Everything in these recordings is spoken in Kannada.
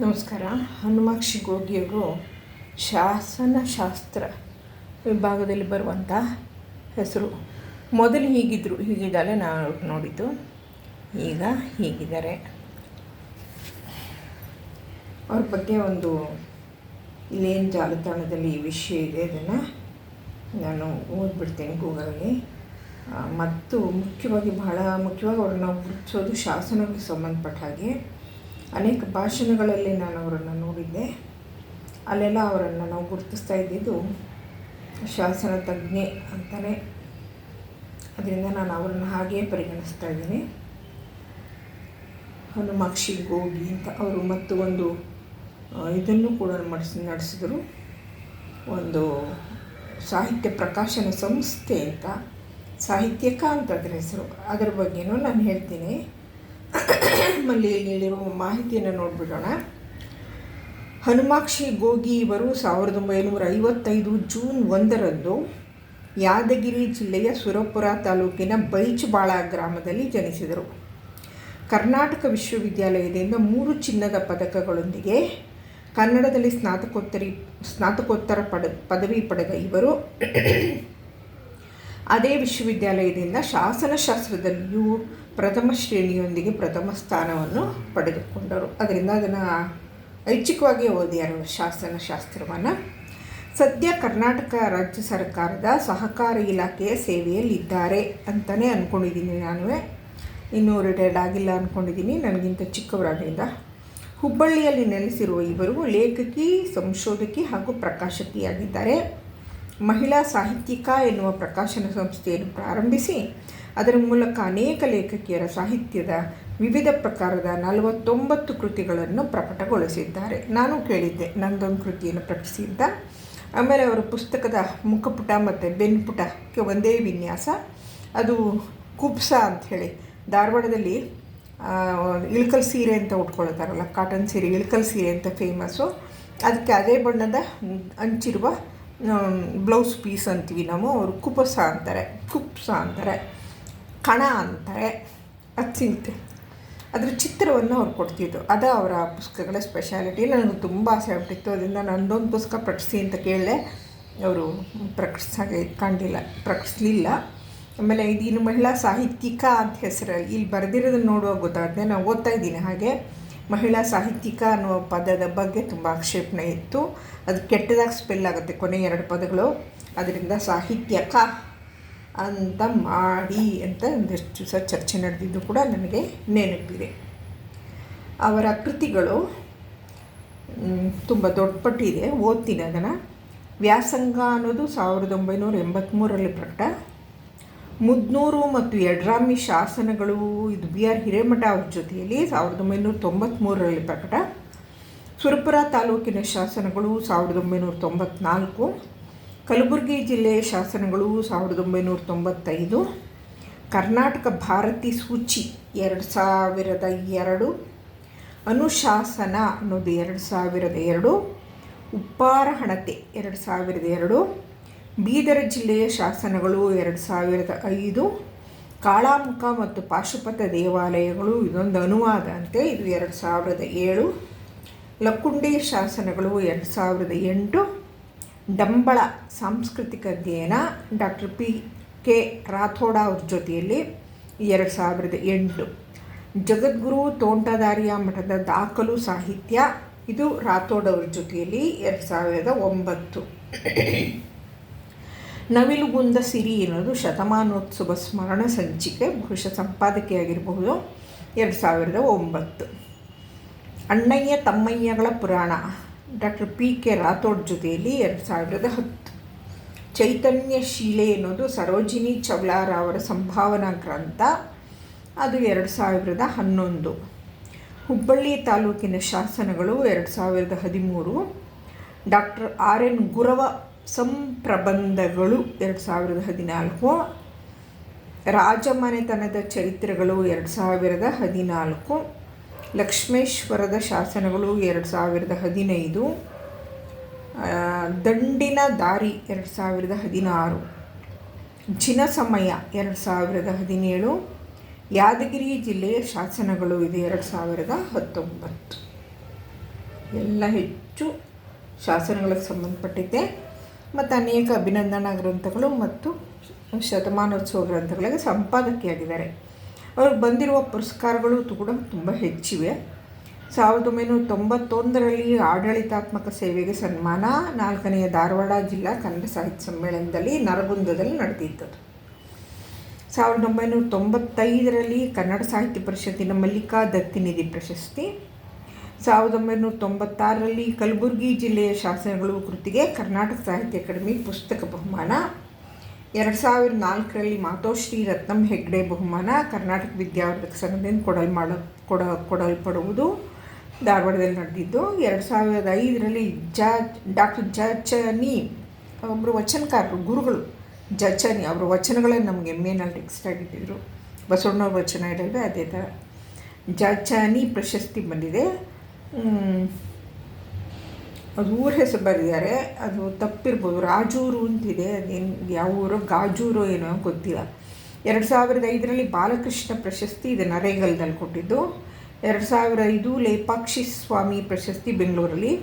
ನಮಸ್ಕಾರ. ಹನುಮಾಕ್ಷಿ ಗೋಗಿಯವರು ಶಾಸನಶಾಸ್ತ್ರ ವಿಭಾಗದಲ್ಲಿ ಬರುವಂಥ ಹೆಸರು. ಮೊದಲು ಹೀಗಿದ್ದರು ಹೀಗಿದ್ದಾಳೆ ನಾವು ನೋಡಿದ್ದು. ಈಗ ಹೀಗಿದ್ದಾರೆ. ಅವ್ರ ಬಗ್ಗೆ ಒಂದು ಇಲ್ಲೇನು ಜಾಲತಾಣದಲ್ಲಿ ಈ ವಿಷಯ ಇದೆ ಅದನ್ನು ನಾನು ಓದ್ಬಿಡ್ತೇನೆ ಗೂಗಲ್ಗೆ ಮತ್ತು ಮುಖ್ಯವಾಗಿ ಬಹಳ ಮುಖ್ಯವಾಗಿ ಅವ್ರನ್ನ ನಾವು ಶಾಸನಕ್ಕೆ ಸಂಬಂಧಪಟ್ಟ ಹಾಗೆ. ಅನೇಕ ಭಾಷಣಗಳಲ್ಲಿ ನಾನು ಅವರನ್ನು ನೋಡಿದ್ದೆ. ಅಲ್ಲೆಲ್ಲ ಅವರನ್ನು ನಾವು ಗುರುತಿಸ್ತಾ ಇದ್ದಿದ್ದು ಶಾಸನ ತಜ್ಞೆ ಅಂತಲೇ ಅದರಿಂದ ನಾನು ಅವರನ್ನು ಹಾಗೇ ಪರಿಗಣಿಸ್ತಾ ಇದ್ದೀನಿ. ಹನುಮಾಕ್ಷಿ ಗೋಗಿ ಅಂತ ಅವರು ಮತ್ತು ಒಂದು ಇದನ್ನು ಕೂಡ ಮಾಡಿಸಿ, ನಡೆಸಿದರು. ಒಂದು ಸಾಹಿತ್ಯ ಪ್ರಕಾಶನ ಸಂಸ್ಥೆ ಅಂತ ಸಾಹಿತ್ಯಕ ಅಂತ ಅದರ ಹೆಸರು. ಅದರ ಬಗ್ಗೆನೂ ನಾನು ಹೇಳ್ತೀನಿ. ಆಮೇಲೆ ನೀಡಿರುವ ಮಾಹಿತಿಯನ್ನು ನೋಡಿಬಿಡೋಣ. ಹನುಮಾಕ್ಷಿ ಗೋಗಿ ಇವರು ಸಾವಿರದ ಒಂಬೈನೂರ ಐವತ್ತೈದು ಜೂನ್ ಒಂದರಂದು ಯಾದಗಿರಿ ಜಿಲ್ಲೆಯ ಸುರಪುರ ತಾಲೂಕಿನ ಬೈಚಬಾಳ ಗ್ರಾಮದಲ್ಲಿ ಜನಿಸಿದರು. ಕರ್ನಾಟಕ ವಿಶ್ವವಿದ್ಯಾಲಯದಿಂದ ಮೂರು ಚಿನ್ನದ ಪದಕಗಳೊಂದಿಗೆ ಕನ್ನಡದಲ್ಲಿ ಸ್ನಾತಕೋತ್ತರಿ, ಸ್ನಾತಕೋತ್ತರ ಪಡ, ಪದವಿ ಪಡೆದ ಇವರು ಅದೇ ವಿಶ್ವವಿದ್ಯಾಲಯದಿಂದ ಶಾಸನಶಾಸ್ತ್ರದಲ್ಲಿಯೂ ಪ್ರಥಮ ಶ್ರೇಣಿಯೊಂದಿಗೆ ಪ್ರಥಮ ಸ್ಥಾನವನ್ನು ಪಡೆದುಕೊಂಡರು. ಅದರಿಂದ ಅದನ್ನು ಐಚ್ಛಿಕವಾಗಿ ಓದಿರುವ ಶಾಸನ ಶಾಸ್ತ್ರವನ್ನು. ಸದ್ಯ ಕರ್ನಾಟಕ ರಾಜ್ಯ ಸರ್ಕಾರದ ಸಹಕಾರ ಇಲಾಖೆಯ ಸೇವೆಯಲ್ಲಿದ್ದಾರೆ ಅಂತಲೇ ಅಂದ್ಕೊಂಡಿದ್ದೀನಿ ನಾನು ಇನ್ನೂ ರಿಟೈರ್ಡ್ ಆಗಿಲ್ಲ ಅಂದ್ಕೊಂಡಿದ್ದೀನಿ ನನಗಿಂತ ಚಿಕ್ಕವರಾದ್ರಿಂದ. ಹುಬ್ಬಳ್ಳಿಯಲ್ಲಿ ನೆಲೆಸಿರುವ ಇವರು ಲೇಖಕಿ, ಸಂಶೋಧಕಿ ಹಾಗೂ ಪ್ರಕಾಶಕಿಯಾಗಿದ್ದಾರೆ. ಮಹಿಳಾ ಸಾಹಿತ್ಯಿಕ ಎನ್ನುವ ಪ್ರಕಾಶನ ಸಂಸ್ಥೆಯನ್ನು ಪ್ರಾರಂಭಿಸಿ, ಅದರ ಮೂಲಕ ಅನೇಕ ಲೇಖಕಿಯರ ಸಾಹಿತ್ಯದ ವಿವಿಧ ಪ್ರಕಾರದ ನಲವತ್ತೊಂಬತ್ತು ಕೃತಿಗಳನ್ನು ಪ್ರಕಟಗೊಳಿಸಿದ್ದಾರೆ. ನಾನು ಕೇಳಿದ್ದೆ, ನಂದೊಂದು ಕೃತಿಯನ್ನು ಪ್ರಕಟಿಸಿದ್ದ ಆಮೇಲೆ ಅವರ ಪುಸ್ತಕದ ಮುಖಪುಟ ಮತ್ತು ಬೆನ್ಪುಟಕ್ಕೆ ಒಂದೇ ವಿನ್ಯಾಸ. ಅದು ಕುಬ್ಸ ಅಂಥೇಳಿ ಧಾರವಾಡದಲ್ಲಿ ಇಳಕಲ್ ಸೀರೆ ಅಂತ ಉಟ್ಕೊಳ್ತಾರಲ್ಲ, ಕಾಟನ್ ಸೀರೆ, ಇಳ್ಕಲ್ ಸೀರೆ ಅಂತ ಫೇಮಸ್ಸು ಅದಕ್ಕೆ ಅದೇ ಬಣ್ಣದ ಅಂಚಿರುವ ಬ್ಲೌಸ್ ಪೀಸ್ ಅಂತೀವಿ ನಾವು, ಅವರು ಕುಪಸ ಅಂತಾರೆ ಕುಪ್ಸ ಅಂತಾರೆ, ಕಣ ಅಂತಾರೆ, ಅದು ಸಿಗುತ್ತೆ ಅದರ ಚಿತ್ರವನ್ನು ಅವ್ರು ಕೊಡ್ತಿದ್ದು ಅದು ಅವರ ಪುಸ್ತಕಗಳ ಸ್ಪೆಷಾಲಿಟಿ ನನಗೆ ತುಂಬ ಆಸೆ ಆಗ್ಬಿಟ್ಟಿತ್ತು. ಅದರಿಂದ ನಂದೊಂದು ಪುಸ್ತಕ ಪ್ರಕಟಿಸಿ ಅಂತ ಕೇಳಿದೆ. ಅವರು ಪ್ರಕಟಿಸಾಗೆ ಕಂಡಿಲ್ಲ, ಪ್ರಕಟಿಸ್ಲಿಲ್ಲ. ಆಮೇಲೆ ಇದಿನ್ನು ಮಹಿಳಾ ಸಾಹಿತ್ಯಿಕ ಅಂತ ಹೆಸರು, ಇಲ್ಲಿ ಬರೆದಿರೋದನ್ನ ನೋಡುವಾಗ ಗೊತ್ತಾಗುತ್ತೆ ನಾನು ಓದ್ತಾ ಇದ್ದೀನಿ ಹಾಗೆ. ಮಹಿಳಾ ಸಾಹಿತ್ಯಿಕ ಅನ್ನುವ ಪದದ ಬಗ್ಗೆ ತುಂಬ ಆಕ್ಷೇಪಣೆ ಇತ್ತು. ಅದು ಕೆಟ್ಟದಾಗಿ ಸ್ಪೆಲ್ ಆಗುತ್ತೆ ಕೊನೆ ಎರಡು ಪದಗಳು. ಅದರಿಂದ ಸಾಹಿತ್ಯಕ ಅಂತ ಮಾಡಿ ಅಂತ ಒಂದಷ್ಟು ದಿವಸ ಚರ್ಚೆ ನಡೆದಿದ್ದು ಕೂಡ ನನಗೆ ನೆನಪಿದೆ. ಅವರ ಕೃತಿಗಳು ತುಂಬ ದೊಡ್ಡ ಪಟ್ಟಿದೆ ಓದ್ತೀನಿ ಅದನ್ನು. ವ್ಯಾಸಂಗ ಅನ್ನೋದು ಸಾವಿರದ ಒಂಬೈನೂರ ಎಂಬತ್ತ್ಮೂರರಲ್ಲಿ ಪ್ರಕಟ. ಮುದ್ನೂರು ಮತ್ತು ಎಡ್ರಾಮಿ ಶಾಸನಗಳು, ಇದು ಬಿ ಆರ್ ಹಿರೇಮಠ ಅವ್ರ ಜೊತೆಯಲ್ಲಿ ಸಾವಿರದ ಒಂಬೈನೂರ ತೊಂಬತ್ತ್ಮೂರರಲ್ಲಿ ಪ್ರಕಟ. ಸುರಪುರ ತಾಲೂಕಿನ ಶಾಸನಗಳು ಸಾವಿರದ ಒಂಬೈನೂರ ತೊಂಬತ್ನಾಲ್ಕು. ಕಲಬುರಗಿ ಜಿಲ್ಲೆಯ ಶಾಸನಗಳು ಸಾವಿರದ ಒಂಬೈನೂರ ತೊಂಬತ್ತೈದು. ಕರ್ನಾಟಕ ಭಾರತಿ ಸೂಚಿ ಎರಡು ಸಾವಿರದ ಎರಡು. ಅನುಶಾಸನ ಅನ್ನೋದು ಎರಡು ಸಾವಿರದ ಎರಡು. ಉಪ್ಪಾರ ಹಣತೆ ಎರಡು ಸಾವಿರದ ಎರಡು. ಬೀದರ ಜಿಲ್ಲೆಯ ಶಾಸನಗಳು ಎರಡು ಸಾವಿರದ ಐದು. ಕಾಳಾಮುಖ ಮತ್ತು ಪಾಶುಪತ ದೇವಾಲಯಗಳು ಇದೊಂದು ಅನುವಾದ ಅಂತೆ ಇದು ಎರಡು ಸಾವಿರದ ಏಳು. ಲಕ್ಕುಂಡಿ ಶಾಸನಗಳು ಎರಡು ಸಾವಿರದ ಎಂಟು. ಡಂಬಳ ಸಾಂಸ್ಕೃತಿಕ ಅಧ್ಯಯನ ಡಾಕ್ಟರ್ ಪಿ ಕೆ ರಾಥೋಡ ಅವ್ರ ಜೊತೆಯಲ್ಲಿ ಎರಡು ಸಾವಿರದ ಎಂಟು. ಜಗದ್ಗುರು ತೋಂಟದಾರ್ಯ ಮಠದ ದಾಖಲು ಸಾಹಿತ್ಯ ಇದು ರಾಥೋಡ್ ಅವ್ರ ಜೊತೆಯಲ್ಲಿ ಎರಡು ಸಾವಿರದ ಒಂಬತ್ತು. ನವಿಲುಗುಂದ ಸಿರಿ ಅನ್ನೋದು ಶತಮಾನೋತ್ಸವ ಸ್ಮರಣ ಸಂಚಿಕೆ, ಬಹುಶಃ ಸಂಪಾದಕಿಯಾಗಿರಬಹುದು. ಎರಡು ಸಾವಿರದ ಒಂಬತ್ತು. ಅಣ್ಣಯ್ಯ ತಮ್ಮಯ್ಯಗಳ ಪುರಾಣ, ಡಾಕ್ಟರ್ ಪಿ ಕೆ ರಾಥೋಡ್ ಜೊತೆಯಲ್ಲಿ ಎರಡು ಸಾವಿರದ ಹತ್ತು. ಚೈತನ್ಯ ಶೀಲೆ ಅನ್ನೋದು ಸರೋಜಿನಿ ಚವ್ಲಾರ ಅವರ ಸಂಭಾವನಾ ಗ್ರಂಥ, ಅದು ಎರಡು ಸಾವಿರದ ಹನ್ನೊಂದು. ಹುಬ್ಬಳ್ಳಿ ತಾಲೂಕಿನ ಶಾಸನಗಳು ಎರಡು ಸಾವಿರದ ಹದಿಮೂರು. ಡಾಕ್ಟರ್ ಆರ್ ಎನ್ ಗುರವ ಸಂಪ್ರಬಂಧಗಳು ಎರಡು ಸಾವಿರದ ಹದಿನಾಲ್ಕು, ರಾಜಮನೆತನದ ಚರಿತ್ರೆಗಳು ಎರಡು ಸಾವಿರದ ಹದಿನಾಲ್ಕು, ಲಕ್ಷ್ಮೇಶ್ವರದ ಶಾಸನಗಳು ಎರಡು ಸಾವಿರದ ಹದಿನೈದು ದಂಡಿನ ದಾರಿ ಎರಡು ಸಾವಿರದ ಹದಿನಾರು, ಜಿನ ಸಮಯ ಎರಡು ಸಾವಿರದ ಹದಿನೇಳು, ಯಾದಗಿರಿ ಜಿಲ್ಲೆಯ ಶಾಸನಗಳು ಇದೆ ಎರಡು ಸಾವಿರದ ಹತ್ತೊಂಬತ್ತು. ಎಲ್ಲ ಹೆಚ್ಚು ಶಾಸನಗಳಿಗೆ ಸಂಬಂಧಪಟ್ಟಿದ್ದೆ. ಮತ್ತು ಅನೇಕ ಅಭಿನಂದನಾ ಗ್ರಂಥಗಳು ಮತ್ತು ಶತಮಾನೋತ್ಸವ ಗ್ರಂಥಗಳಿಗೆ ಸಂಪಾದಕಿಯಾಗಿದ್ದಾರೆ. ಅವರು ಬಂದಿರುವ ಪುರಸ್ಕಾರಗಳು ಕೂಡ ತುಂಬ ಹೆಚ್ಚಿವೆ. ಸಾವಿರದ ಒಂಬೈನೂರ ತೊಂಬತ್ತೊಂದರಲ್ಲಿ ಆಡಳಿತಾತ್ಮಕ ಸೇವೆಗೆ ಸನ್ಮಾನ, ನಾಲ್ಕನೆಯ ಧಾರವಾಡ ಜಿಲ್ಲಾ ಕನ್ನಡ ಸಾಹಿತ್ಯ ಸಮ್ಮೇಳನದಲ್ಲಿ ನರಗುಂದದಲ್ಲಿ ನಡೆದಿದ್ದದು ಸಾವಿರದ ಒಂಬೈನೂರ ತೊಂಬತ್ತೈದರಲ್ಲಿ ಕನ್ನಡ ಸಾಹಿತ್ಯ ಪರಿಷತ್ತಿನ ಮಲ್ಲಿಕಾ ದತ್ತಿನಿಧಿ ಪ್ರಶಸ್ತಿ ಸಾವಿರದ ಒಂಬೈನೂರ ತೊಂಬತ್ತಾರರಲ್ಲಿ ಕಲಬುರಗಿ ಜಿಲ್ಲೆಯ ಶಾಸನಗಳು ಕೃತಿಗೆ ಕರ್ನಾಟಕ ಸಾಹಿತ್ಯ ಅಕಾಡೆಮಿ ಪುಸ್ತಕ ಬಹುಮಾನ. ಎರಡು ಸಾವಿರದ ನಾಲ್ಕರಲ್ಲಿ ಮಾತೋಶ್ರೀ ರತ್ನಂ ಹೆಗ್ಡೆ ಬಹುಮಾನ. ಕರ್ನಾಟಕ ವಿದ್ಯಾವರ್ಧಕ ಸಂಘದಿಂದ ಕೊಡಲ್ ಮಾಡ, ಕೊಡ, ಕೊಡಲ್ಪಡುವುದು ಧಾರವಾಡದಲ್ಲಿ ನಡೆದಿದ್ದು, ಎರಡು ಸಾವಿರದ ಐದರಲ್ಲಿ ಜ ಡಾಕ್ಟರ್ ಜಚನಿ ಒಬ್ಬರು ವಚನಕಾರರು, ಗುರುಗಳು ಜಚನಿ ಅವರ ವಚನಗಳೇ ನಮಗೆ ಮೇನಲ್ಲಿ ಟೆಕ್ಸ್ಟ್ ಆಗಿಟ್ಟಿದ್ರು ಬಸವಣ್ಣವ್ರ ವಚನ ಇಡಲ್ವೇ ಅದೇ ಥರ. ಜಚನಿ ಪ್ರಶಸ್ತಿ ಬಂದಿದೆ. ಅದು ಊರ ಹೆಸರು ಬರೆದಿದ್ದಾರೆ. ಅದು ತಪ್ಪಿರ್ಬೋದು. ರಾಜೂರು ಅಂತಿದೆ. ಅದೇನು ಯಾವ ಊರೋ? ಗಾಜೂರು ಏನೋ ಗೊತ್ತಿಲ್ಲ. ಎರಡು ಸಾವಿರದ ಐದರಲ್ಲಿ ಬಾಲಕೃಷ್ಣ ಪ್ರಶಸ್ತಿ ಇದೆ ನರೇಗಲ್ದಲ್ಲಿ ಕೊಟ್ಟಿದ್ದು. ಎರಡು ಸಾವಿರದ ಐದು ಲೇಪಾಕ್ಷಿ ಸ್ವಾಮಿ ಪ್ರಶಸ್ತಿ ಬೆಂಗಳೂರಲ್ಲಿ.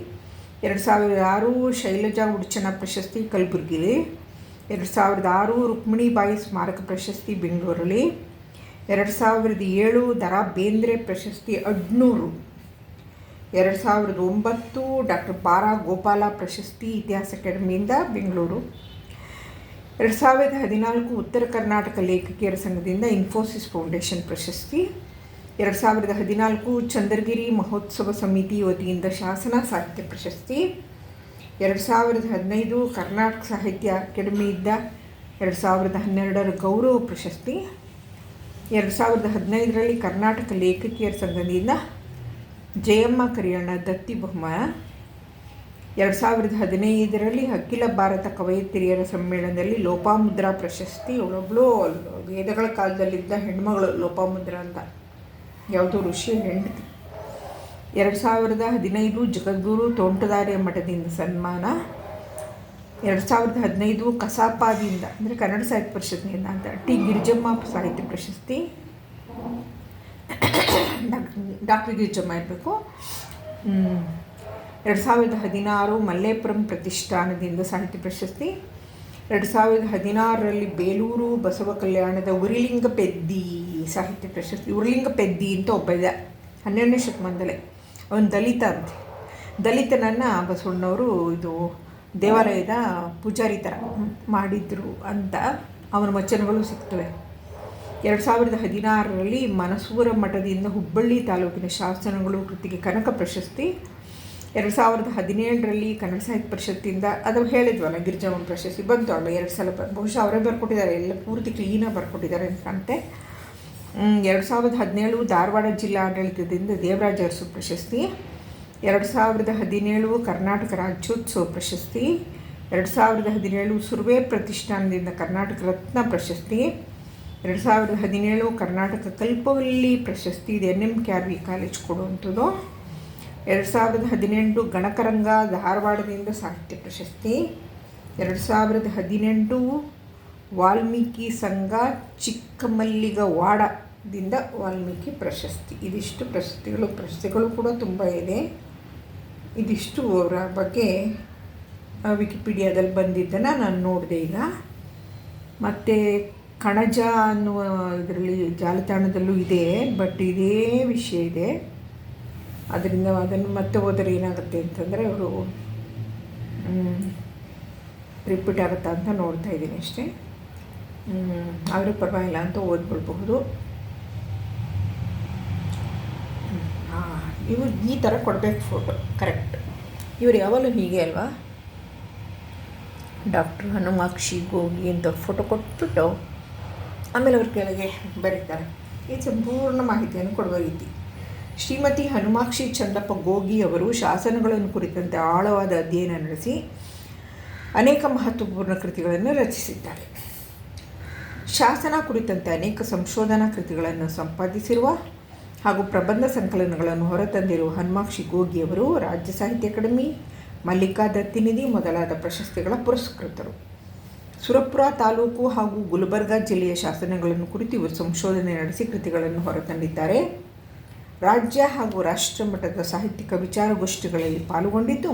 ಎರಡು ಸಾವಿರದ ಆರು ಶೈಲಜಾ ಉಡ್ಚನ ಪ್ರಶಸ್ತಿ ಕಲಬುರಗಿಲಿ. ಎರಡು ಸಾವಿರದ ಆರು ರುಕ್ಮಿಣಿಬಾಯಿ ಸ್ಮಾರಕ ಪ್ರಶಸ್ತಿ ಬೆಂಗಳೂರಲ್ಲಿ. ಎರಡು ಸಾವಿರದ ಏಳು ದರಾ ಬೇಂದ್ರೆ ಪ್ರಶಸ್ತಿ ಅಡ್ನೂರು. ಎರಡು ಸಾವಿರದ ಒಂಬತ್ತು ಡಾಕ್ಟರ್ ಬಾರಾ ಗೋಪಾಲ ಪ್ರಶಸ್ತಿ ಇತಿಹಾಸ ಅಕಾಡೆಮಿಯಿಂದ ಬೆಂಗಳೂರು. ಎರಡು ಸಾವಿರದ ಹದಿನಾಲ್ಕು ಉತ್ತರ ಕರ್ನಾಟಕ ಲೇಖಕಿಯರ ಸಂಘದಿಂದ ಇನ್ಫೋಸಿಸ್ ಫೌಂಡೇಶನ್ ಪ್ರಶಸ್ತಿ. ಎರಡು ಸಾವಿರದ ಹದಿನಾಲ್ಕು ಚಂದ್ರಗಿರಿ ಮಹೋತ್ಸವ ಸಮಿತಿ ವತಿಯಿಂದ ಶಾಸನ ಸಾಹಿತ್ಯ ಪ್ರಶಸ್ತಿ. ಎರಡು ಸಾವಿರದ ಹದಿನೈದು ಕರ್ನಾಟಕ ಸಾಹಿತ್ಯ ಅಕಾಡೆಮಿಯಿಂದ ಎರಡು ಸಾವಿರದ ಹನ್ನೆರಡರ ಗೌರವ ಪ್ರಶಸ್ತಿ. ಎರಡು ಸಾವಿರದ ಹದಿನೈದರಲ್ಲಿ ಕರ್ನಾಟಕ ಲೇಖಕಿಯರ ಸಂಘದಿಂದ ಜಯಮ್ಮ ಕರಿಯಣ್ಣ ದತ್ತಿ ಬಹುಮಾನ. ಎರಡು ಸಾವಿರದ ಹದಿನೈದರಲ್ಲಿ ಅಖಿಲ ಭಾರತ ಕವಯಿತ್ರಿಯರ ಸಮ್ಮೇಳನದಲ್ಲಿ ಲೋಪಾಮುದ್ರಾ ಪ್ರಶಸ್ತಿ. ಇವಳೊಬ್ಳು ವೇದಗಳ ಕಾಲದಲ್ಲಿದ್ದ ಹೆಣ್ಮಗಳು ಲೋಪಾಮುದ್ರಾ ಅಂತ. ಯಾವುದೋ ಋಷಿ ಹೆಂಡತಿ. ಎರಡು ಸಾವಿರದ ಹದಿನೈದು ಜಗದ್ಗುರು ತೋಂಟದಾರ್ಯ ಮಠದಿಂದ ಸನ್ಮಾನ. ಎರಡು ಸಾವಿರದ ಹದಿನೈದು ಕಸಾಪಾದಿಂದ, ಅಂದರೆ ಕನ್ನಡ ಸಾಹಿತ್ಯ ಪರಿಷತ್ನಿಂದ ಅಂತ. ಟಿ. ಗಿರಿಜಮ್ಮ ಸಾಹಿತ್ಯ ಪ್ರಶಸ್ತಿ. ಡಾಕ್ಟರ್ ಡಾಕ್ಟ್ರಿಗೆ ಗಿರಿಜಮ್ಮ ಇರಬೇಕು ಎರಡು ಸಾವಿರದ ಹದಿನಾರು ಮಲ್ಲೇಪುರಂ ಪ್ರತಿಷ್ಠಾನದಿಂದ ಸಾಹಿತ್ಯ ಪ್ರಶಸ್ತಿ. ಎರಡು ಸಾವಿರದ ಹದಿನಾರರಲ್ಲಿ ಬೇಲೂರು ಬಸವ ಕಲ್ಯಾಣದ ಉರಿಲಿಂಗ ಪೆದ್ದಿ ಸಾಹಿತ್ಯ ಪ್ರಶಸ್ತಿ ಉರಿಲಿಂಗ ಪೆದ್ದಿ ಅಂತ ಒಬ್ಬ ಇದೆ ಹನ್ನೆರಡನೇ ಶತಮಾನದಲ್ಲೇ. ಅವನು ದಲಿತ ಅಂತೆ. ದಲಿತನನ್ನು ಬಸವಣ್ಣವರು ಇದು ದೇವಾಲಯದ ಪೂಜಾರಿ ಥರ ಮಾಡಿದ್ರು ಅಂತ ಅವನ ವಚನಗಳು ಸಿಗ್ತವೆ. ಎರಡು ಸಾವಿರದ ಹದಿನಾರರಲ್ಲಿ ಮನಸೂರ ಮಠದಿಂದ ಹುಬ್ಬಳ್ಳಿ ತಾಲೂಕಿನ ಶಾಸನಗಳು ಕೃತಿಗೆ ಕನಕ ಪ್ರಶಸ್ತಿ. ಎರಡು ಸಾವಿರದ ಹದಿನೇಳರಲ್ಲಿ ಕನ್ನಡ ಸಾಹಿತ್ಯ ಪರಿಷತ್ತಿಂದ, ಅದು ಹೇಳಿದ್ವಲ್ಲ ಗಿರಿಜಾಮನ್ ಪ್ರಶಸ್ತಿ ಬಂತು. ಅಲ್ಲ ಎರಡು ಸಲ ಬಹುಶಃ ಅವರೇ ಬರ್ಕೊಟ್ಟಿದ್ದಾರೆ. ಎಲ್ಲ ಪೂರ್ತಿ ಕ್ಲೀನಾಗಿ ಬರ್ಕೊಟ್ಟಿದ್ದಾರೆ ಅಂತ ಕಾಣುತ್ತೆ ಎರಡು ಸಾವಿರದ ಹದಿನೇಳು ಧಾರವಾಡ ಜಿಲ್ಲಾ ಆಡಳಿತದಿಂದ ದೇವರಾಜ ಅರಸು ಪ್ರಶಸ್ತಿ. ಎರಡು ಸಾವಿರದ ಹದಿನೇಳು ಕರ್ನಾಟಕ ರಾಜ್ಯೋತ್ಸವ ಪ್ರಶಸ್ತಿ. ಎರಡು ಸಾವಿರದ ಹದಿನೇಳು ಸುರ್ವೆ ಪ್ರತಿಷ್ಠಾನದಿಂದ ಕರ್ನಾಟಕ ರತ್ನ ಪ್ರಶಸ್ತಿ. ಎರಡು ಸಾವಿರದ ಹದಿನೇಳು ಕರ್ನಾಟಕ ಕಲ್ಪವಲ್ಲಿ ಪ್ರಶಸ್ತಿ ಇದೆ. N M K R V college ಕೊಡುವಂಥದ್ದು. ಎರಡು ಸಾವಿರದ ಹದಿನೆಂಟು ಗಣಕರಂಗ ಧಾರವಾಡದಿಂದ ಸಾಹಿತ್ಯ ಪ್ರಶಸ್ತಿ. ಎರಡು ಸಾವಿರದ ಹದಿನೆಂಟು ವಾಲ್ಮೀಕಿ ಸಂಘ ಚಿಕ್ಕಮಲ್ಲಿಗ ವಾಡದಿಂದ ವಾಲ್ಮೀಕಿ ಪ್ರಶಸ್ತಿ. ಇದಿಷ್ಟು ಪ್ರಶಸ್ತಿಗಳು ಪ್ರಶಸ್ತಿಗಳು ಕೂಡ ತುಂಬ ಇದೆ. ಇದಿಷ್ಟು ಅವರ ಬಗ್ಗೆ ವಿಕಿಪೀಡಿಯಾದಲ್ಲಿ ಬಂದಿದ್ದನ್ನು ನಾನು ನೋಡಿದೆ ಈಗ. ಮತ್ತು ಕಣಜ ಅನ್ನುವ ಇದರಲ್ಲಿ ಜಾಲತಾಣದಲ್ಲೂ ಇದೆ ಬಟ್ ಇದೇ ವಿಷಯ ಇದೆ. ಅದರಿಂದ ಅದನ್ನು ಮತ್ತೆ ಹೋದರೆ ಏನಾಗುತ್ತೆ ಅಂತಂದರೆ ಅವರು ರಿಪೀಟ್ ಆಗುತ್ತಾ ಅಂತ ನೋಡ್ತಾ ಇದ್ದೀನಿ ಅಷ್ಟೇ. ಆದರೆ ಪರವಾಗಿಲ್ಲ ಅಂತ ಓದ್ಬಿಡ್ಬಹುದು. ಇವು ಈ ಥರ ಕೊಡಬೇಕು ಫೋಟೋ ಕರೆಕ್ಟ್ ಇವರು ಯಾವಾಗಲೂ ಹೀಗೆ ಅಲ್ವಾ? ಡಾಕ್ಟ್ರ್ ಹನುಮಾಕ್ಷಿ ಗೋಗಿ ಅಂತ ಫೋಟೋ ಕೊಟ್ಬಿಟ್ಟು ಆಮೇಲೆ ಅವ್ರ ಕೆಳಗೆ ಬರೀತಾರೆ. ಈ ಸಂಪೂರ್ಣ ಮಾಹಿತಿಯನ್ನು ಕೊಡುವ ರೀತಿ. ಶ್ರೀಮತಿ ಹನುಮಾಕ್ಷಿ ಚಂದಪ್ಪ ಗೋಗಿ ಅವರು ಶಾಸನಗಳನ್ನು ಕುರಿತಂತೆ ಆಳವಾದ ಅಧ್ಯಯನ ನಡೆಸಿ ಅನೇಕ ಮಹತ್ವಪೂರ್ಣ ಕೃತಿಗಳನ್ನು ರಚಿಸಿದ್ದಾರೆ. ಶಾಸನ ಕುರಿತಂತೆ ಅನೇಕ ಸಂಶೋಧನಾ ಕೃತಿಗಳನ್ನು ಸಂಪಾದಿಸಿರುವ ಹಾಗೂ ಪ್ರಬಂಧ ಸಂಕಲನಗಳನ್ನು ಹೊರತಂದಿರುವ ಹನುಮಾಕ್ಷಿ ಗೋಗಿಯವರು ರಾಜ್ಯ ಸಾಹಿತ್ಯ ಅಕಾಡೆಮಿ ಮಲ್ಲಿಕಾ ದತ್ತಿನಿಧಿ ಮೊದಲಾದ ಪ್ರಶಸ್ತಿಗಳ ಪುರಸ್ಕೃತರು. ಸುರಪುರ ತಾಲೂಕು ಹಾಗೂ ಗುಲ್ಬರ್ಗಾ ಜಿಲ್ಲೆಯ ಶಾಸನಗಳನ್ನು ಕುರಿತು ಇವರು ಸಂಶೋಧನೆ ನಡೆಸಿ ಕೃತಿಗಳನ್ನು ಹೊರತಂದಿದ್ದಾರೆ. ರಾಜ್ಯ ಹಾಗೂ ರಾಷ್ಟ್ರ ಮಟ್ಟದ ಸಾಹಿತ್ಯಿಕ ವಿಚಾರಗೋಷ್ಠಿಗಳಲ್ಲಿ ಪಾಲ್ಗೊಂಡಿದ್ದು,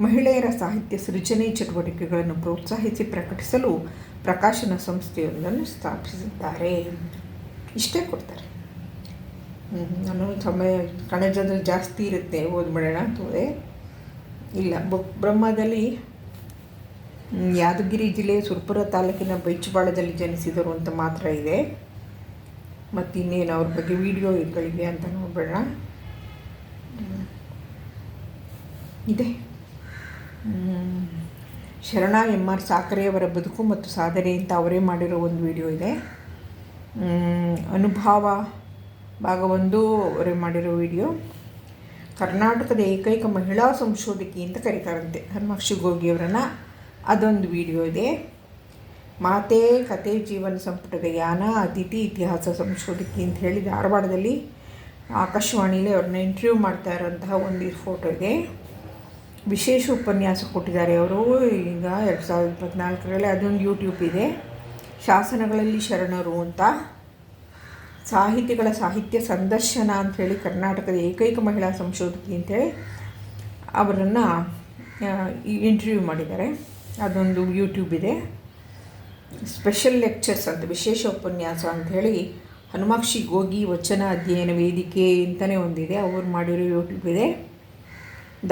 ಮಹಿಳೆಯರ ಸಾಹಿತ್ಯ ಸೃಜನೆ ಚಟುವಟಿಕೆಗಳನ್ನು ಪ್ರೋತ್ಸಾಹಿಸಿ ಪ್ರಕಟಿಸಲು ಪ್ರಕಾಶನ ಸಂಸ್ಥೆಯೊಂದನ್ನು ಸ್ಥಾಪಿಸಿದ್ದಾರೆ. ಇಷ್ಟೇ ಕೊಡ್ತಾರೆ. ನಾನು ಸಮಯ ಕಣಜದಲ್ಲಿ ಜಾಸ್ತಿ ಇರುತ್ತೆ, ಓದ್ಬಿಡೋಣ ತೋದೆ ಇಲ್ಲ ಬ್ರಹ್ಮದಲ್ಲಿ ಯಾದಗಿರಿ ಜಿಲ್ಲೆಯ ಸುರ್ಪುರ ತಾಲೂಕಿನ ಬೈಚುಬಾಳದಲ್ಲಿ ಜನಿಸಿದರು ಅಂತ ಮಾತ್ರ ಇದೆ. ಮತ್ತು ಇನ್ನೇನು ಅವ್ರ ಬಗ್ಗೆ ವಿಡಿಯೋಗಳಿವೆ ಅಂತ ನೋಡಬೇಡ. ಇದೆ. ಶರಣ ಎಂ ಆರ್ ಸಾಕರೆಯವರ ಬದುಕು ಮತ್ತು ಸಾಧನೆ ಅಂತ ಅವರೇ ಮಾಡಿರೋ ಒಂದು ವಿಡಿಯೋ ಇದೆ. ಅನುಭವ ಭಾಗ ಒಂದು ಅವರೇ ಮಾಡಿರೋ ವಿಡಿಯೋ ಕರ್ನಾಟಕದ ಏಕೈಕ ಮಹಿಳಾ ಸಂಶೋಧಕಿ ಅಂತ ಕರೀತಾರಂತೆ. ಹನುಮಾಕ್ಷಿ ಗೋಗಿಯವರನ್ನು ಅದೊಂದು ವಿಡಿಯೋ ಇದೆ. ಮಾತೆ ಕತೆ ಜೀವನ ಸಂಪುಟದ ಯಾನ, ಅತಿಥಿ, ಇತಿಹಾಸ ಸಂಶೋಧಕಿ ಅಂತ ಹೇಳಿ ಧಾರವಾಡದಲ್ಲಿ ಆಕಾಶವಾಣಿಯಲ್ಲಿ ಅವ್ರನ್ನ ಇಂಟರ್ವ್ಯೂ ಮಾಡ್ತಾ ಇರೋಂತಹ ಒಂದು ಫೋಟೋ ಇದೆ. ವಿಶೇಷ ಉಪನ್ಯಾಸ ಕೊಟ್ಟಿದ್ದಾರೆ ಅವರು. ಈಗ ಎರಡು ಸಾವಿರದ ಇಪ್ಪತ್ತ್ನಾಲ್ಕರಲ್ಲಿ ಅದೊಂದು ಯೂಟ್ಯೂಬ್ ಇದೆ. ಶಾಸನಗಳಲ್ಲಿ ಶರಣರು ಅಂತ. ಸಾಹಿತಿಗಳ ಸಾಹಿತ್ಯ ಸಂದರ್ಶನ ಅಂಥೇಳಿ ಕರ್ನಾಟಕದ ಏಕೈಕ ಮಹಿಳಾ ಸಂಶೋಧಕಿ ಅಂತೇಳಿ ಅವರನ್ನು ಇಂಟರ್ವ್ಯೂ ಮಾಡಿದ್ದಾರೆ. ಅದೊಂದು ಯೂಟ್ಯೂಬ್ ಇದೆ. ಸ್ಪೆಷಲ್ ಲೆಕ್ಚರ್ಸ್ ಅಂತ, ವಿಶೇಷ ಉಪನ್ಯಾಸ ಅಂಥೇಳಿ ಹನುಮಾಕ್ಷಿ ಗೋಗಿ ವಚನ ಅಧ್ಯಯನ ವೇದಿಕೆ ಅಂತಲೇ ಒಂದಿದೆ. ಅವರು ಮಾಡಿರೋ ಯೂಟ್ಯೂಬ್ ಇದೆ.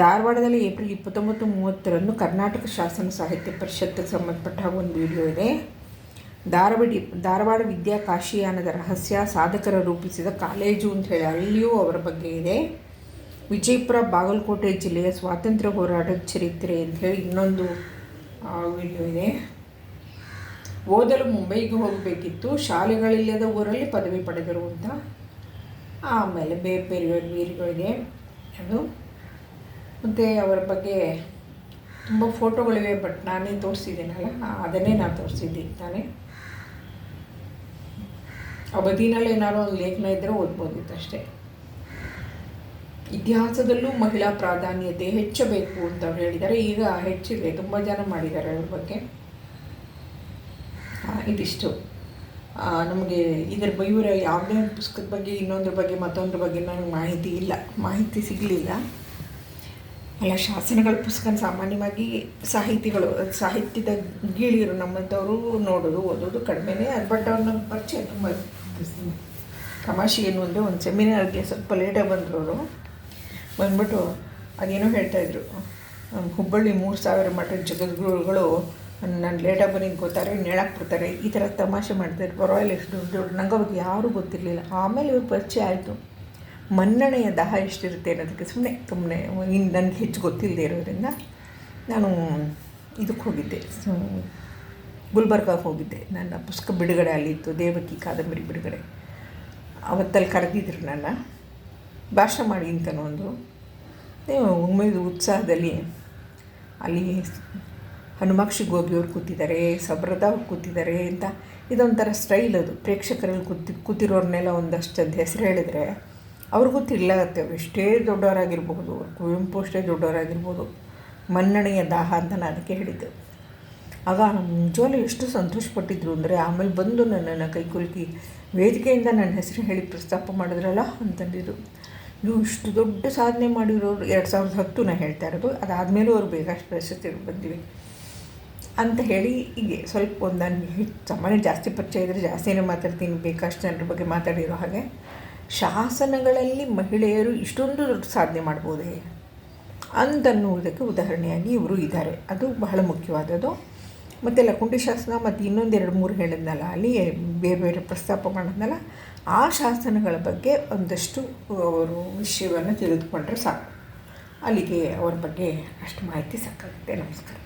ಧಾರವಾಡದಲ್ಲಿ ಏಪ್ರಿಲ್ ಇಪ್ಪತ್ತೊಂಬತ್ತು ಮೂವತ್ತರಂದು ಕರ್ನಾಟಕ ಶಾಸನ ಸಾಹಿತ್ಯ ಪರಿಷತ್ತಿಗೆ ಸಂಬಂಧಪಟ್ಟ ಒಂದು ವಿಡಿಯೋ ಇದೆ. ಧಾರವಾಡಿ, ಧಾರವಾಡ ವಿದ್ಯಾ ಕಾಶಿಯಾನದ ರಹಸ್ಯ ಸಾಧಕರ ರೂಪಿಸಿದ ಕಾಲೇಜು ಅಂತ ಹೇಳಿ ಅಲ್ಲಿಯೂ ಅವರ ಬಗ್ಗೆ ಇದೆ. ವಿಜಯಪುರ ಬಾಗಲಕೋಟೆ ಜಿಲ್ಲೆಯ ಸ್ವಾತಂತ್ರ್ಯ ಹೋರಾಟದ ಚರಿತ್ರೆ ಅಂತ ಹೇಳಿ ಇನ್ನೊಂದು ವಿಡಿಯೋ ಇದೆ. ಓದಲು ಮುಂಬೈಗೆ ಹೋಗಬೇಕಿತ್ತು. ಶಾಲೆಗಳಿಲ್ಲದ ಊರಲ್ಲಿ ಪದವಿ ಪಡೆದರು ಅಂತ ಆಮೇಲೆ ಬೇರೆ ಬೇರೆ ವೀರ್ಗಳಿಗೆ ಅದು ಮತ್ತು ಅವರ ಬಗ್ಗೆ ತುಂಬ ಫೋಟೋಗಳಿವೆ ಬಟ್ ನಾನೇ ತೋರಿಸಿದ್ದೀನಲ್ಲ, ಅದನ್ನೇ ನಾನು ತೋರಿಸಿದ್ದೀನಿ ತಾನೇ. ಅವಧಿನಲ್ಲಿ ಏನಾದ್ರು ಒಂದು ಲೇಖನ ಇದ್ದರೆ ಓದ್ಬೋದಿತ್ತು ಅಷ್ಟೇ ಇತಿಹಾಸದಲ್ಲೂ ಮಹಿಳಾ ಪ್ರಾಧಾನ್ಯತೆ ಹೆಚ್ಚಬೇಕು ಅಂತ ಹೇಳಿದ್ದಾರೆ. ಈಗ ಹೆಚ್ಚಿದೆ. ತುಂಬ ಜನ ಮಾಡಿದ್ದಾರೆ ಅದ್ರ ಬಗ್ಗೆ. ಇದಿಷ್ಟು. ನಮಗೆ ಇದರ ಇವರ ಯಾವುದೇ ಒಂದು ಪುಸ್ತಕದ ಬಗ್ಗೆ, ಇನ್ನೊಂದ್ರ ಬಗ್ಗೆ, ಮತ್ತೊಂದ್ರ ಬಗ್ಗೆ ನನಗೆ ಮಾಹಿತಿ ಇಲ್ಲ. ಮಾಹಿತಿ ಸಿಗಲಿಲ್ಲ. ಅಲ್ಲ, ಶಾಸನಗಳ ಪುಸ್ತಕ ಸಾಮಾನ್ಯವಾಗಿ ಸಾಹಿತಿಗಳು, ಸಾಹಿತ್ಯದ ಗೀಳಿರು ನಮ್ಮಂಥವರು ನೋಡೋದು, ಓದೋದು ಕಡಿಮೆನೇ. ಅದು ಬಟ್ ಅವ್ರನ್ನ ಪರಿಚಯ ತುಂಬ ತಮಾಷೆ ಏನು ಅಂದರೆ ಒಂದು ಸೆಮಿನಾರ್ಗೆ ಸ್ವಲ್ಪ ಲೇಟಾಗಿ ಬಂದರು ಅವರು ಬಂದ್ಬಿಟ್ಟು ಅದೇನೋ ಹೇಳ್ತಾಯಿದ್ರು ಹುಬ್ಬಳ್ಳಿ ಮೂರು ಸಾವಿರ ಮಠದ ಜಗದ್ಗುರುಗಳು ನಾನು ಲೇಟಾಗಿ ಬನ್ನಿ ಗೊತ್ತಾರೆ ಹೇಳಕ್ಕೆ ಬಿಡ್ತಾರೆ. ಈ ಥರ ತಮಾಷೆ ಮಾಡ್ತಾರೆ. ಪರವಾಗಿಲ್ಲ ಎಷ್ಟು ದೊಡ್ಡ ದೊಡ್ಡ ನಂಗೆ ಅವ್ರಿಗೆ ಯಾರೂ ಗೊತ್ತಿರಲಿಲ್ಲ. ಆಮೇಲೆ ಇವ್ರ ಪರಿಚಯ ಆಯಿತು. ಮನ್ನಣೆಯ ದಹ ಎಷ್ಟಿರುತ್ತೆ ಅನ್ನೋದಕ್ಕೆ ಸುಮ್ಮನೆ ಸುಮ್ಮನೆ ಇನ್ನು ನನಗೆ ಹೆಚ್ಚು ಗೊತ್ತಿಲ್ಲದೆ ಇರೋದ್ರಿಂದ ನಾನು ಇದಕ್ಕೆ ಹೋಗಿದ್ದೆ. ಗುಲ್ಬರ್ಗಾಗೆ ಹೋಗಿದ್ದೆ. ನನ್ನ ಪುಸ್ತಕ ಬಿಡುಗಡೆ ಅಲ್ಲಿತ್ತು. ದೇವಕಿ ಕಾದಂಬರಿ ಬಿಡುಗಡೆ. ಅವತ್ತಲ್ಲಿ ಕರೆದಿದ್ರು ನನ್ನ. ಭಾಷಣ ಮಾಡಿ ಅಂತ ಒಂದು ಉಮೇದು ಉತ್ಸಾಹದಲ್ಲಿ ಅಲ್ಲಿ ಹನುಮಾಕ್ಷಿ ಗೋಬಿಯವ್ರು ಕೂತಿದ್ದಾರೆ ಸಬ್ರದ ಅವ್ರು ಕೂತಿದ್ದಾರೆ ಅಂತ. ಇದೊಂಥರ ಸ್ಟೈಲ್ ಅದು. ಪ್ರೇಕ್ಷಕರಲ್ಲಿ ಕೂತಿ, ಕೂತಿರೋರ್ನೆಲ್ಲ ಒಂದಷ್ಟು ಹೆಸರು ಹೇಳಿದರೆ ಅವ್ರಿಗೂ ತಿರ್ಲಾಗತ್ತೆ ಅವ್ರು ಎಷ್ಟೇ ದೊಡ್ಡವರಾಗಿರ್ಬೋದು ಕುವೆಂಪು ಅಷ್ಟೇ ದೊಡ್ಡವರಾಗಿರ್ಬೋದು. ಮನ್ನಣೆಯ ದಾಹ ಅಂತ ನಾನು ಅದಕ್ಕೆ ಹೇಳಿದ್ದೆ. ಆಗ ನಿಜವಾಗ್ಲೂ ಎಷ್ಟು ಸಂತೋಷಪಟ್ಟಿದ್ರು ಅಂದರೆ ಆಮೇಲೆ ಬಂದು ನನ್ನನ್ನು ಕೈಕುಲುಕಿ ವೇದಿಕೆಯಿಂದ ನನ್ನ ಹೆಸರು ಹೇಳಿ ಪ್ರಸ್ತಾಪ ಮಾಡಿದ್ರಲ್ಲ ಅಂತಂದಿದ್ರು. ನೀವು ಇಷ್ಟು ದೊಡ್ಡ ಸಾಧನೆ ಮಾಡಿರೋರು ಎರಡು ಸಾವಿರದ ಹತ್ತು ನಾ ಹೇಳ್ತಾ ಇರೋದು. ಅದಾದಮೇಲೂ ಅವ್ರು ಬೇಗಷ್ಟು ಪ್ರಶಸ್ತಿ ಬಂದಿವೆ. ಅಂತ ಹೇಳಿ ಹೀಗೆ ಸ್ವಲ್ಪ ಒಂದು ನಾನು ಸಾಮಾನ್ಯ ಜಾಸ್ತಿ ಪರಿಚಯ ಇದ್ದರೆ ಜಾಸ್ತಿನೇ ಮಾತಾಡ್ತೀನಿ, ಬೇಕಷ್ಟು ಜನರ ಬಗ್ಗೆ ಮಾತಾಡಿರೋ ಹಾಗೆ. ಶಾಸನಗಳಲ್ಲಿ ಮಹಿಳೆಯರು ಇಷ್ಟೊಂದು ದೊಡ್ಡ ಸಾಧನೆ ಮಾಡ್ಬೋದೇ ಅಂತನ್ನುವುದಕ್ಕೆ ಉದಾಹರಣೆಯಾಗಿ ಇವರು ಇದ್ದಾರೆ. ಅದು ಬಹಳ ಮುಖ್ಯವಾದದ್ದು. ಮತ್ತು ಲಕುಂಡಿ ಶಾಸನ ಮತ್ತು ಇನ್ನೊಂದು ಎರಡು ಮೂರು ಹೇಳಿದ್ನಲ್ಲ, ಅಲ್ಲಿ ಬೇರೆ ಬೇರೆ ಪ್ರಸ್ತಾಪ ಮಾಡಿದ್ನಲ್ಲ ಆ ಶಾಸನಗಳ ಬಗ್ಗೆ ಒಂದಷ್ಟು ಅವರು ವಿಷಯವನ್ನು ತಿಳಿದುಕೊಂಡ್ರೆ ಸಾಕು. ಅಲ್ಲಿಗೆ ಅವ್ರ ಬಗ್ಗೆ ಅಷ್ಟು ಮಾಹಿತಿ ಸಾಕಾಗುತ್ತೆ. ನಮಸ್ಕಾರ.